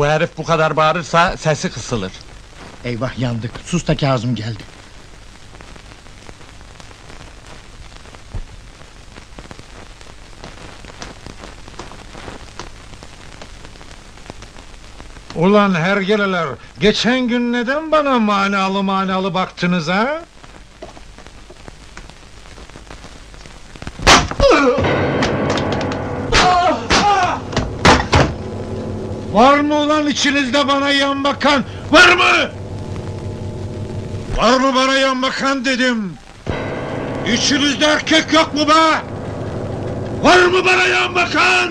Bu herif bu kadar bağırırsa sesi kısılır. Eyvah yandık. Sus da Kazım geldi. Ulan hergeleler, geçen gün neden bana manalı manalı baktınız ha? Var mı ulan içinizde bana yan bakan? Var mı? Var mı bana yan bakan dedim. İçinizde erkek yok mu be? Var mı bana yan bakan?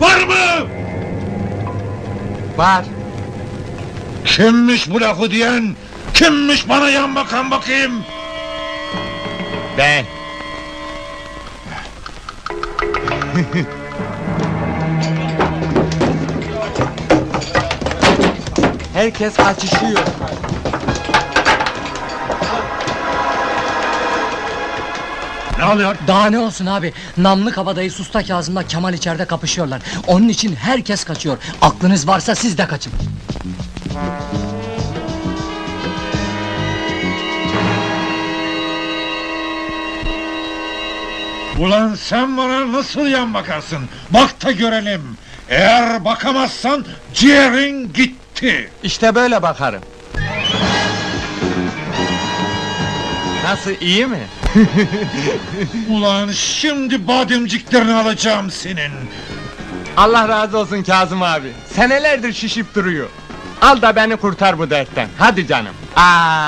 Var mı? Var. Kimmiş bu lafı diyen? Kimmiş bana yan bakan bakayım? Ben. Herkes kaçışıyor. Ne oluyor? Daha ne olsun abi? Namlı kabadayı Susta Kazım'la Kemal içeride kapışıyorlar. Onun için herkes kaçıyor. Aklınız varsa siz de kaçın. Ulan sen bana nasıl yan bakarsın? Bak da görelim. Eğer bakamazsan ciğerin gitti. İşte böyle bakarım. Nasıl iyi mi? Ulan şimdi bademciklerini alacağım senin. Allah razı olsun Kazım abi. Senelerdir şişip duruyor. Al da beni kurtar bu dertten. Hadi canım. Aa.